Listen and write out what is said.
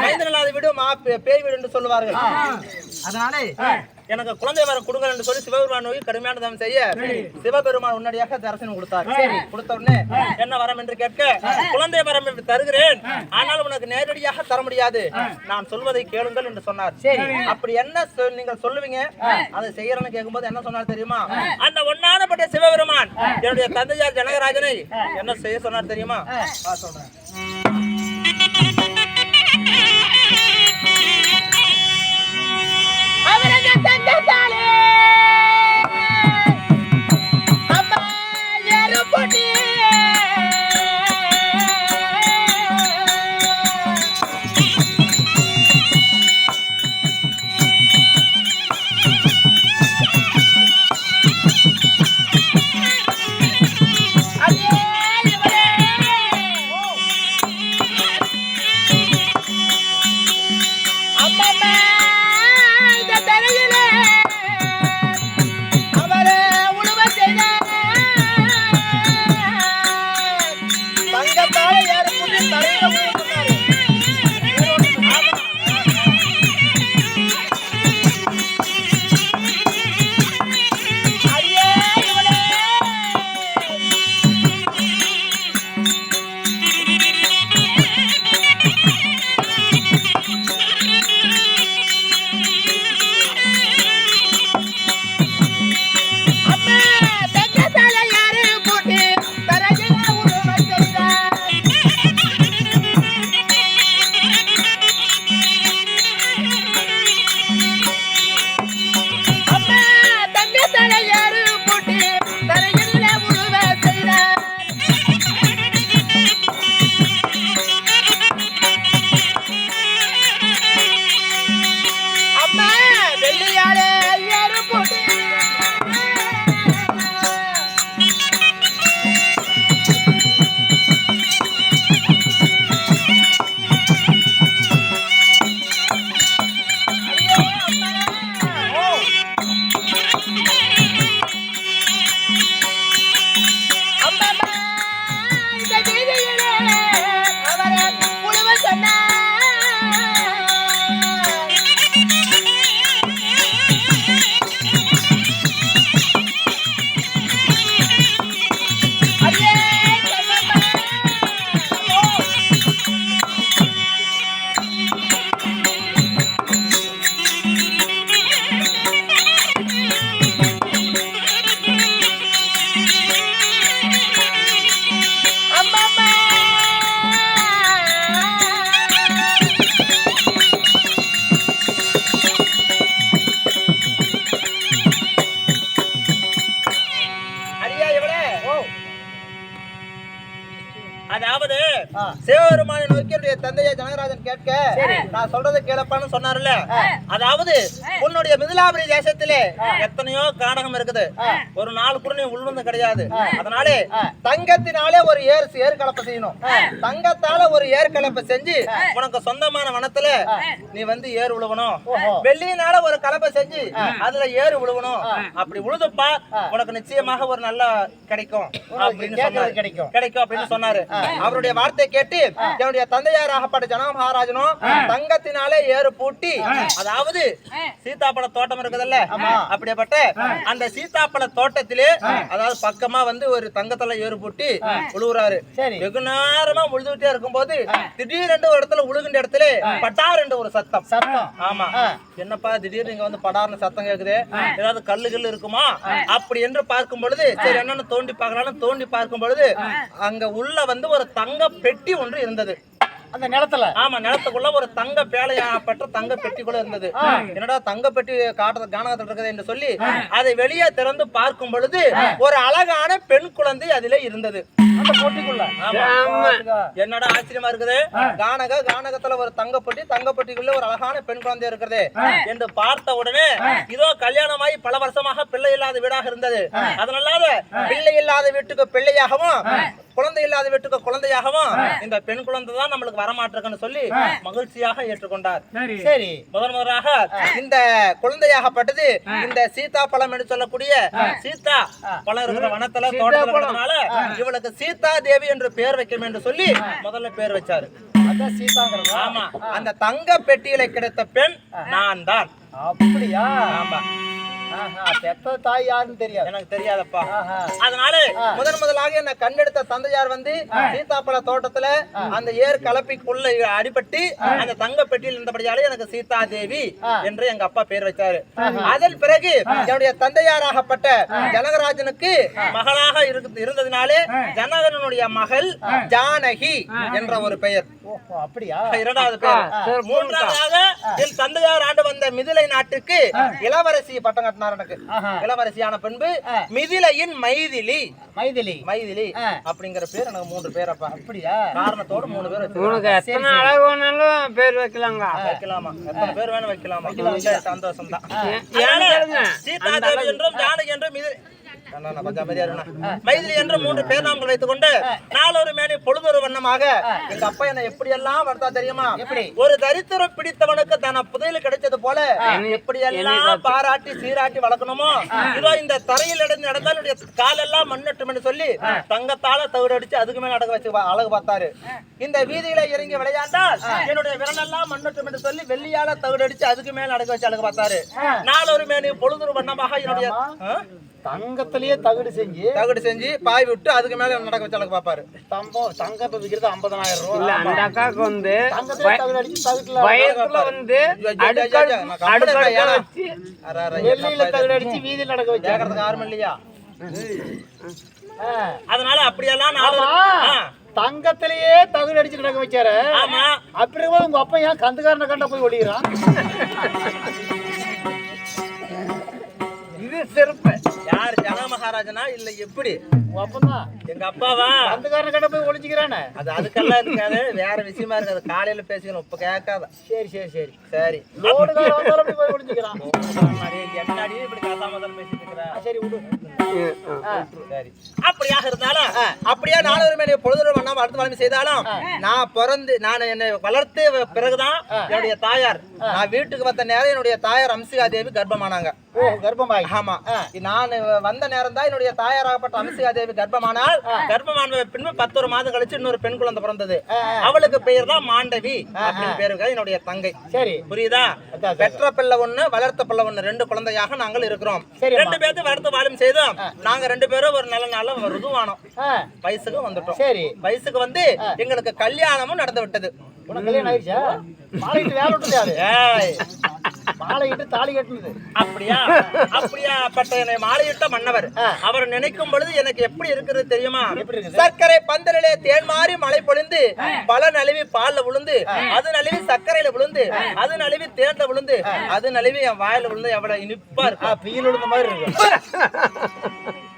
மைந்தன் இல்லாத வீடு மா பேய் வீடு என்று சொல்லுவார்கள். அதனாலே எனக்கு குழந்தை வரம் கொடுங்கள் என்று சொல்லி சிவபெருமான் நோய் கடுமையான தவம் செய்ய சிவபெருமான் உடனடியாக தரிசனம் கொடுத்தார். கொடுத்த உடனே என்ன வரம் என்று கேட்க குழந்தை வரம் என்று தருகிறேன். ஆனால் உனக்கு நேரடியாக தர முடியாது. நான் சொல்வதை கேளுங்கள் என்று சொன்னார். அப்படி என்ன நீங்கள் சொல்லுவீங்க? அதை செய்யறேன்னு கேட்கும்போது என்ன சொன்னார் தெரியுமா? அந்த ஒன்னானப்பட்ட சிவபெருமான் என்னுடைய தந்தையார் ஜனகராஜனை என்ன செய்ய சொன்னார் தெரியுமா? சொல்றேன். சிவபெருமானை நோக்கி என்னுடைய தந்தையை ஜனகராஜன் கேட்க நான் சொல்றதை கேளப்பான்னு சொன்னார்ல அதாவது உன்னுடைய மிதிலாபுரி தேசத்திலே எத்தனையோ காடகம் இருக்குது. ஒரு நாள் கூட நீ உள்வந்து கிடையாது. அதனாலே தங்கத்தினாலே ஒரு ஏர் ஏர் கலப்பை செய்யணும். தங்கத்தால ஒரு ஏர் கலப்பை செஞ்சு உனக்கு சொந்தமான வனத்துல நீ வந்து ஏர் உழுவணும். வெள்ளியினால ஒரு கலப்பை செஞ்சு அதுல ஏறு உழுவணும் அப்படி உழுதுப்பா உனக்கு நிச்சயமாக ஒரு நல்ல கிடைக்கும். அப்படின்னு கிடைக்கும். கிடைக்கும் அப்படின்னு சொன்னாரு. அவருடைய வார்த்தை கேட்டு என்னுடைய தந்தையார் ஆகப்பட்ட ஜன மகாராஜனும் தங்கத்தினாலே ஏறு பூட்டி அதாவது சீதாப்பழ தோட்டம் இருக்குதுல்ல? அப்படிப்பட்ட அந்த சீதாப்பழ தோட்டத்திலே அதாவது பக்கமா வந்து ஒரு தங்கத்துல ஏறு பூட்டி உழுவுறாரு. வெகு நேரமா உழுதுகிட்டே இருக்கும்போது திடீரென்று ஒரு இடத்துல உழுகின்ற இடத்துல பட்டார் என்று ஒரு சத்தம். சத்தம். ஆமா. என்னப்பா திடீர்னு இங்க வந்து படார்னு சத்தம் கேக்குது? ஏதாவது கல்லு கல்லு இருக்குமா? அப்படி என்று பார்க்கும் பொழுது சரி என்னன்னு தோண்டி பார்க்கலாம்னு தோண்டி பார்க்கும் பொழுது அங்க உள்ள வந்து ஒரு தங்க பெட்டி ஒன்று இருந்தது. அந்த நிலத்துல? ஆமா நிலத்துக்குள்ள ஒரு தங்க பேழையா பெற்ற தங்க பெட்டிக்குள்ள இருந்தது. என்னடா தங்க பெட்டி காட்டுறது கானகத்தில் இருக்குது என்று சொல்லி அதை வெளியே திறந்து பார்க்கும் பொழுது ஒரு அழகான பெண் குழந்தை அதிலே இருந்தது. என்னடா ஆச்சரியமா இருக்குது? கானக கானகத்துல ஒரு தங்கப்பட்டி தங்கப்பட்டிக்குள்ள ஒரு அழகான பெண் குழந்தை இருக்கிறது என்று பார்த்த உடனே இதோ கல்யாணமாகி பல வருஷமாக பிள்ளை இல்லாத வீடாக இருந்தது. அதனால பிள்ளை இல்லாத வீட்டுக்கு பிள்ளையாகவும் குழந்தை இல்லாத வீட்டுக்கு குழந்தையாகவும் இந்த பெண் குழந்தை தான் நம்மளுக்கு வரமாட்டிருக்குன்னு சொல்லி மகிழ்ச்சியாக ஏற்றுக்கொண்டார். சரி. முதன் முதலாக இந்த குழந்தையாகப்பட்டது இந்த சீதா பழம் என்று சொல்லக்கூடிய சீதா பழம் இருக்கிற வனத்துல தோட்டத்துல இவளுக்கு சீதா தேவி என்று பெயர் வைக்கணும் என்று சொல்லி முதல்ல பேர் வச்சாரு. இதான் சீதாங்கிறதா? ஆமா. அந்த தங்க பெட்டியில கிடைத்த பெண் நான் தான். அப்படியா? ஆமா. பெத்த தாய் யாருன்னு தெரியாது. எனக்கு தெரியாதப்பா. அதனால முதன் முதலாக என்ன கண்டெடுத்த தந்தையார் வந்து சீதாப்பழ தோட்டத்துல அந்த ஏர் கலப்பிக்குள்ள அடிபட்டு அந்த தங்க பெட்டியில் இருந்தபடியாலே எனக்கு சீதா தேவி என்று எங்க அப்பா பேர் வச்சாரு அதன் பிறகு என்னுடைய தந்தையாராகப்பட்ட ஜனகராஜனுக்கு மகளாக இருந்ததினாலே ஜனகனுடைய மகள் ஜானகி என்ற ஒரு பெயர். அப்படியா? இரண்டாவது பேர் மூன்றாவதாக என் தந்தையார் ஆண்டு வந்த மிதிலை நாட்டுக்கு இளவரசி பட்டம் கட்டினார் எனக்கு. இளவரசியான பின்பு மிதிலையின் மைதிலி. மைதிலி. மைதிலி. அப்படிங்கிற பேர் எனக்கு மூன்று பேர் அப்பா. அப்படியா? காரணத்தோட மூணு பேர் உனக்கு எத்தனை வேணாலும் பேர் வைக்கலாங்க வைக்கலாமா? எத்தனை பேர் வேணும் வைக்கலாமா? சந்தோஷம் தான் ஏன் கேளுங்க. சீதா தேவி என்றும் ஜானகி என்றும் மைதிலி என்று மூன்று பேர் நாங்கள் வைத்துக் கொண்டு நாளொரு மேனி பொழுதொரு வண்ணமாக எங்க அப்பா என்ன எப்படி எல்லாம் வளர்த்தா தெரியுமா? ஒரு தரித்திரம் பிடித்தவனுக்கு தன புதையல் கிடைச்சது போல எப்படி எல்லாம் பாராட்டி சீராட்டி வளர்க்கணுமோ? இதோ இந்த தரையில் நடந்து நடந்தால் என்னுடைய காலெல்லாம் மண்ணட்டும்னு சொல்லி தங்கத்தால தவிடு அடிச்சு அதுக்கு மேல அடக்க வச்சு அழகு பார்த்தாரு. இந்த வீதியில இறங்கி விளையாண்டால் என்னுடைய விரலெல்லாம் மண்ணட்டும் என்று சொல்லி வெள்ளியால தவிடு அடிச்சு அதுக்கு மேல அடக்க வச்சு அழகு பார்த்தாரு. நாளொரு மேனி பொழுதொரு வண்ணமாக என்னுடைய? தங்கத்திலேயே தகுடு செஞ்சு தகடு செஞ்சு பாய் விட்டு அதுக்கு மேல நடக்க வச்சு அழகு பார்ப்பாரு தம்பம் தங்கம் இப்ப விக்கிறது ஐம்பதனாயிரம் இல்ல ரூபாய் அந்த அக்காவுக்கு வந்து வயசுல வந்து நான் இருக்கேன், வச்சு வெள்ளியில தகுடு? அடிச்சு வீதியில் நடக்க வச்சாங்க கேக்குறதுக்கு யாரும் இல்லையா. அதனால அப்படியெல்லாம் ஆ, தங்கத்திலேயே தகுடு அடிச்சு நடக்க வச்சாரு. ஆமா. அப்படி இருக்கும்போது உங்க அப்பா ஏன் கந்துக்காரனை கண்ட போய் ஒளிகிறான் இது சிறப்பு யார் ஜனமகாராஜனா இல்லை எப்படி? எங்க அப்பாவா? கந்துக்காரனை கண்ட போய் ஒளிஞ்சுக்கிறானே? அது அதுக்கெல்லாம் இருக்காது. வேற விஷயமா இருக்காது. காலையில பேசிக்கணும். இப்ப கேட்காத. சரி சரி சரி. சரி. லோடுகார வந்தாலும் அப்படி போய் ஒளிஞ்சுக்கிறான். என்னடி இப்படி காசா முதல் பேசிட்டு இருக்கிற? ஆ, சரி விடு. ஆ. சரி. அப்படியாக இருந்தாலும் அப்படியே நானூறு மேலே பொழுது பண்ணாம அடுத்த வளமை செய்தாலும் நான் பிறந்து நான் என்னை வளர்த்து பிறகுதான் என்னுடைய தாயார் நான் வீட்டுக்கு வந்த நேரம் என்னுடைய தாயார் அம்சிகா தேவி கர்ப்பமானாங்க. ஓ கர்ப்பமாயி. ஆமா. நான் வந்த நேரம் தான் என்னுடைய தாயாராகப்பட்ட அம்சிகா தேவி கர்ப்பமானால் கர்ப்பமான பின்பு பத்தொரு மாதம் கழிச்சு இன்னொரு பெண் குழந்தை பிறந்தது. அவளுக்கு பெயர் தான் மாண்டவி அப்படின்னு பேரு என்னுடைய தங்கை. சரி. புரியுதா? பெற்ற பிள்ளை ஒண்ணு வளர்த்த பிள்ளை ஒண்ணு ரெண்டு குழந்தையாக நாங்கள் இருக்கிறோம். ரெண்டு பேர்த்து வளர்த்து வாழும் செய்தோம். நாங்க ரெண்டு பேரும் ஒரு நல்ல நாள்ல ருதுவானோம். வயசுக்கு வந்துட்டோம். சரி. வயசுக்கு வந்து எங்களுக்கு கல்யாணமும் நடந்து விட்டது. கல்யாணம் ஆயிடுச்சா? வேலை மாலையிட்டு தாலி கட்டுனது. அப்படியா? அப்படியா பட்ட என்னை மாலையிட்ட மன்னவர். அவர் நினைக்கும் பொழுது எனக்கு எப்படி இருக்கிறது தெரியுமா? சர்க்கரை பந்தலிலே தேன் மாறி மழை பொழிந்து பல நழுவி பால்ல விழுந்து அது நழுவி சர்க்கரையில விழுந்து அது நழுவி தேன்ல விழுந்து அது நழுவி என் வாயில விழுந்து எவ்வளவு இனிப்பா ஆ இருக்கும். பீல் விழுந்த மாதிரி இருக்கு